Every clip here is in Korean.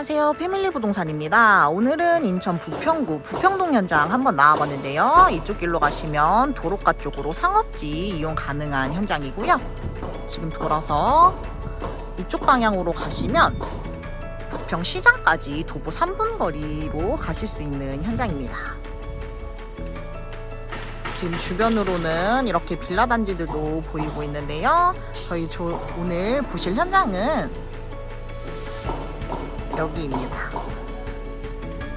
안녕하세요. 패밀리 부동산입니다. 오늘은 인천 부평구 부평동 현장 한번 나와봤는데요. 이쪽 길로 가시면 도로가 쪽으로 상업지 이용 가능한 현장이고요. 지금 돌아서 이쪽 방향으로 가시면 부평 시장까지 도보 3분 거리로 가실 수 있는 현장입니다. 지금 주변으로는 이렇게 빌라 단지들도 보이고 있는데요. 저희 조- 오늘 보실 현장은 여기입니다.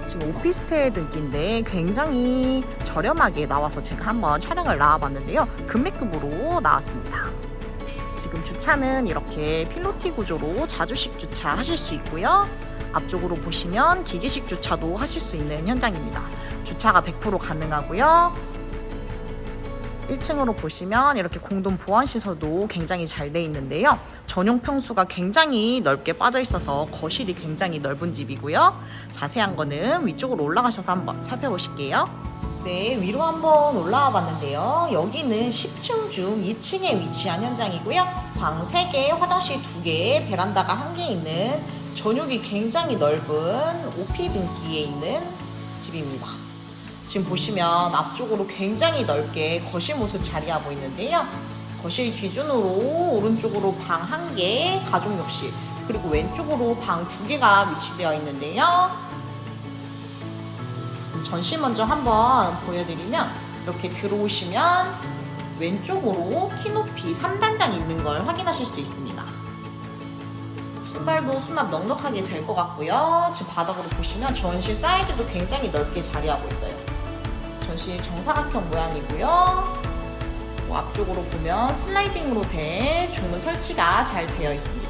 지금 오피스텔 등기인데 굉장히 저렴하게 나와서 제가 한번 촬영을 나와봤는데요. 금매급으로 나왔습니다. 지금 주차는 이렇게 필로티 구조로 자주식 주차 하실 수 있고요. 앞쪽으로 보시면 기계식 주차도 하실 수 있는 현장입니다. 주차가 100% 가능하고요. 1층으로 보시면 이렇게 공동 보안 시설도 굉장히 잘 돼 있는데요. 전용 평수가 굉장히 넓게 빠져 있어서 거실이 굉장히 넓은 집이고요. 자세한 거는 위쪽으로 올라가셔서 한번 살펴보실게요. 네, 위로 한번 올라와 봤는데요. 여기는 10층 중 2층에 위치한 현장이고요. 방 3개, 화장실 2개, 베란다가 1개 있는 전용이 굉장히 넓은 OP 등기에 있는 집입니다. 지금 보시면 앞쪽으로 굉장히 넓게 거실 모습 자리하고 있는데요. 거실 기준으로 오른쪽으로 방 한 개, 가족 욕실, 그리고 왼쪽으로 방 두 개가 위치되어 있는데요. 전실 먼저 한번 보여드리면 이렇게 들어오시면 왼쪽으로 키높이 3단장 있는 걸 확인하실 수 있습니다. 신발도 수납 넉넉하게 될 것 같고요. 지금 바닥으로 보시면 전실 사이즈도 굉장히 넓게 자리하고 있어요. 전실 정사각형 모양이고요. 뭐 앞쪽으로 보면 슬라이딩으로 된 중문 설치가 잘 되어 있습니다.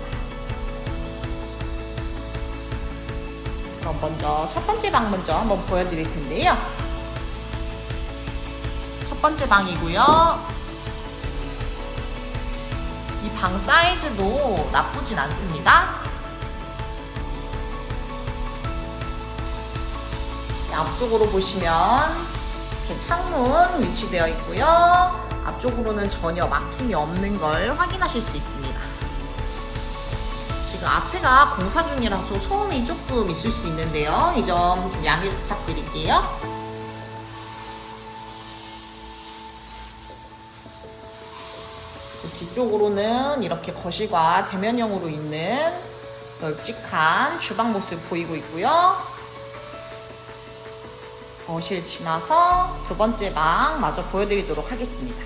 그럼 먼저 첫 번째 방 먼저 한번 보여드릴 텐데요. 첫 번째 방이고요. 이 방 사이즈도 나쁘진 않습니다. 앞쪽으로 보시면 이렇게 창문 위치되어 있고요. 앞쪽으로는 전혀 막힘이 없는 걸 확인하실 수 있습니다. 지금 앞에가 공사 중이라서 소음이 조금 있을 수 있는데요. 이 점 좀 양해 부탁드릴게요. 그 뒤쪽으로는 이렇게 거실과 대면형으로 있는 널찍한 주방 모습 보이고 있고요. 거실 지나서 두 번째 방 마저 보여드리도록 하겠습니다.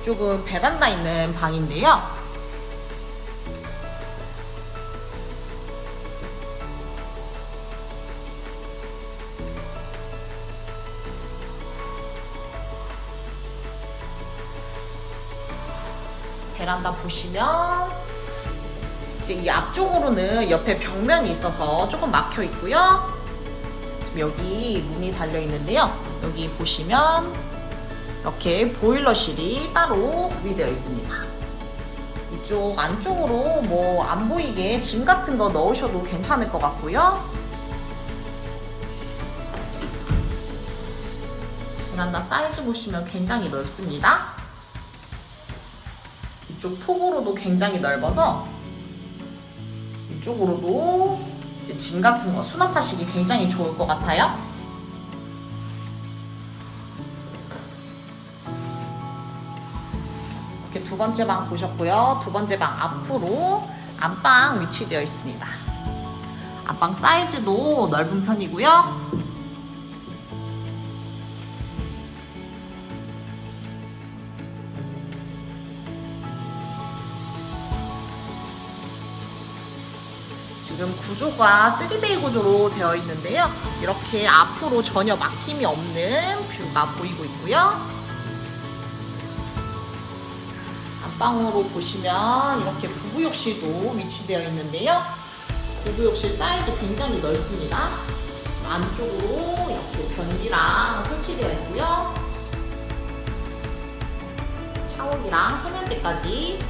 이쪽은 베란다 있는 방인데요. 베란다 보시면 이제 이 앞쪽으로는 옆에 벽면이 있어서 조금 막혀 있고요. 여기 문이 달려 있는데요. 여기 보시면 이렇게 보일러실이 따로 구비되어 있습니다. 이쪽 안쪽으로 뭐 안 보이게 짐 같은 거 넣으셔도 괜찮을 것 같고요. 베란다 사이즈 보시면 굉장히 넓습니다. 이쪽 폭으로도 굉장히 넓어서 이쪽으로도 이제 짐 같은 거 수납하시기 굉장히 좋을 것 같아요. 이렇게 두 번째 방 보셨고요. 두 번째 방 앞으로 안방 위치되어 있습니다. 안방 사이즈도 넓은 편이고요. 지금 구조가 3베이 구조로 되어 있는데요. 이렇게 앞으로 전혀 막힘이 없는 뷰가 보이고 있고요. 안방으로 보시면 이렇게 부부욕실도 위치되어 있는데요. 부부욕실 사이즈 굉장히 넓습니다. 안쪽으로 이렇게 변기랑 설치되어 있고요. 샤워기랑 세면대까지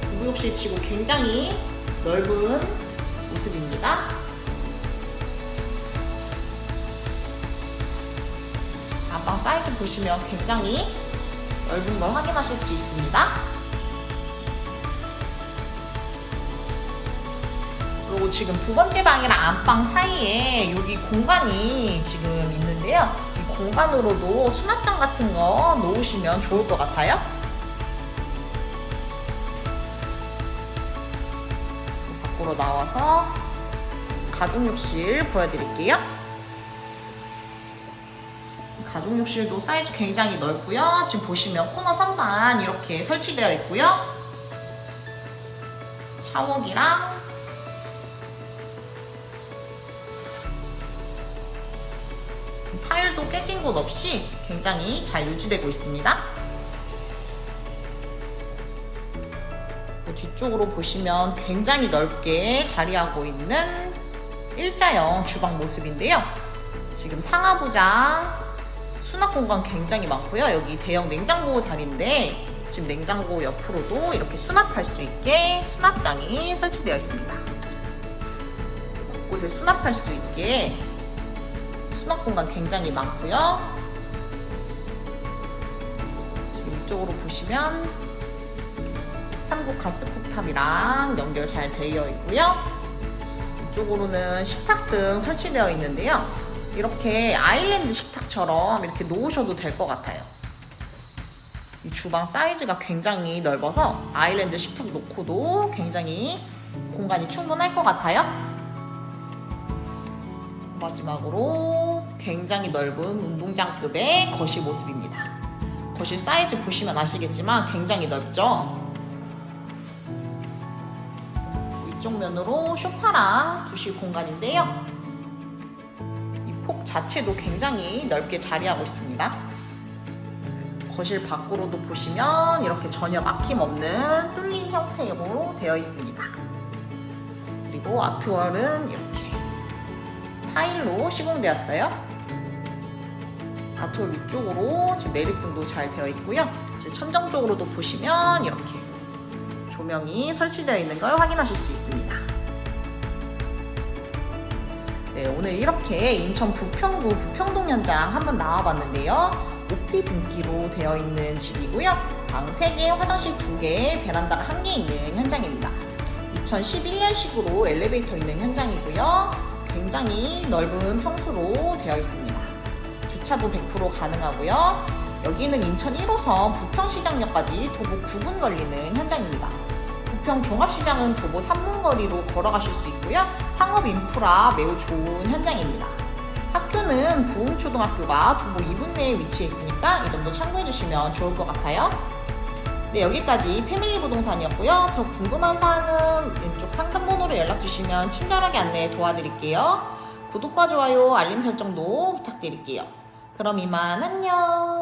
부부욕실 치고 굉장히 넓은 모습입니다. 안방 사이즈 보시면 굉장히 넓은 걸 확인하실 수 있습니다. 그리고 지금 두 번째 방이랑 안방 사이에 여기 공간이 지금 있는데요. 이 공간으로도 수납장 같은 거 놓으시면 좋을 것 같아요. 밖으로 나와서 가족욕실 보여드릴게요. 가족욕실도 사이즈 굉장히 넓고요. 지금 보시면 코너 선반 이렇게 설치되어 있고요. 샤워기랑 타일도 깨진 곳 없이 굉장히 잘 유지되고 있습니다. 뒤쪽으로 보시면 굉장히 넓게 자리하고 있는 일자형 주방 모습인데요. 지금 상하부장 수납 공간 굉장히 많고요. 여기 대형 냉장고 자리인데 지금 냉장고 옆으로도 이렇게 수납할 수 있게 수납장이 설치되어 있습니다. 곳곳에 수납할 수 있게 수납 공간 굉장히 많고요. 지금 이쪽으로 보시면 삼국 가스쿡탑이랑 연결 잘 되어 있고요. 이쪽으로는 식탁 등 설치되어 있는데요. 이렇게 아일랜드 식탁처럼 이렇게 놓으셔도 될 것 같아요. 이 주방 사이즈가 굉장히 넓어서 아일랜드 식탁 놓고도 굉장히 공간이 충분할 것 같아요. 마지막으로 굉장히 넓은 운동장급의 거실 모습입니다. 거실 사이즈 보시면 아시겠지만 굉장히 넓죠? 이쪽 면으로 소파랑 두실 공간인데요. 이 폭 자체도 굉장히 넓게 자리하고 있습니다. 거실 밖으로도 보시면 이렇게 전혀 막힘 없는 뚫린 형태로 되어 있습니다. 그리고 아트월은 이렇게 타일로 시공되었어요. 아트월 위쪽으로 매립등도 잘 되어 있고요. 천정 쪽으로도 보시면 이렇게 조명이 설치되어 있는 걸 확인하실 수 있습니다. 네, 오늘 이렇게 인천 부평구 부평동 현장 한번 나와봤는데요. 오피 등기로 되어 있는 집이고요. 방 3개, 화장실 2개, 베란다가 1개 있는 현장입니다. 2011년식으로 엘리베이터 있는 현장이고요. 굉장히 넓은 평수로 되어 있습니다. 주차도 100% 가능하고요. 여기는 인천 1호선 부평시장역까지 도보 9분 걸리는 현장입니다. 부평 종합시장은 도보 3분 거리로 걸어가실 수 있고요. 상업 인프라 매우 좋은 현장입니다. 학교는 부흥초등학교가 도보 2분 내에 위치해 있으니까 이 점도 참고해 주시면 좋을 것 같아요. 네, 여기까지 패밀리 부동산이었고요. 더 궁금한 사항은 왼쪽 상담 번호로 연락 주시면 친절하게 안내 도와드릴게요. 구독과 좋아요, 알림 설정도 부탁드릴게요. 그럼 이만 안녕!